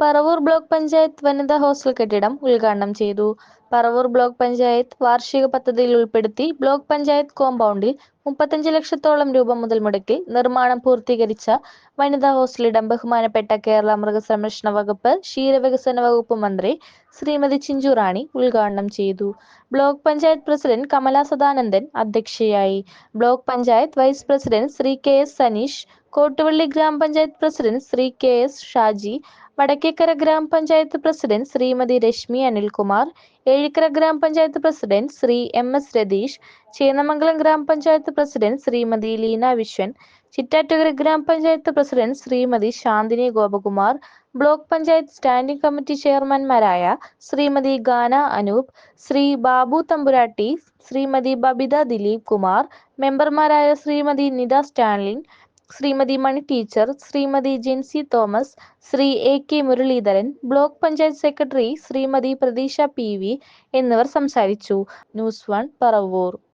Paravur block panchayat വനിതാ hostel കെട്ടിടം ഉദ്ഘാടനം ചെയ്തു. പറവൂർ ബ്ലോക്ക് പഞ്ചായത്ത് വാർഷിക പദ്ധതിയിൽ ഉൾപ്പെടുത്തി ബ്ലോക്ക് പഞ്ചായത്ത് കോമ്പൗണ്ടിൽ മുപ്പത്തഞ്ച് ലക്ഷത്തോളം രൂപ മുതൽ മുടക്കി നിർമ്മാണം പൂർത്തീകരിച്ച വനിതാ ഹോസ്റ്റൽ ഹോസ്റ്റലിടം ബഹുമാനപ്പെട്ട കേരള മൃഗസംരക്ഷണ വകുപ്പ് ക്ഷീരവികസന വകുപ്പ് മന്ത്രി ശ്രീമതി ചിഞ്ചു റാണി ഉദ്ഘാടനം ചെയ്തു. ബ്ലോക്ക് പഞ്ചായത്ത് പ്രസിഡന്റ് കമലാ സദാനന്ദൻ അധ്യക്ഷയായി. Block panchayat vice president Shri K S Saneesh Kottuvally grama panchayat president Shri K S Shaji Vadakkekara grama panchayat president Shrimati Rashmi Anilkumar Ezhikkara grama panchayat president Shri M S Ratheesh Chennamangalam grama panchayat president Shrimati Leena Viswan Chittattukara grama panchayat president Shrimati Shanthini Gopakumar block panchayat standing committee ചെയർമാൻമാരായ Shrimati ഗാന അനൂപ് ശ്രീ ബാബു തമ്പുരാട്ടി ശ്രീമതി ബബിത ദിലീപ് കുമാർ മെമ്പർമാരായ Shrimati Nitha Stanlin Shrimati Mani teacher Shrimati Jincy Thomas Shri A K Muraleedharan block panchayat secretary Shrimati Pratheesha P V എന്നിവർ സംസാരിച്ചു. News one Paravur.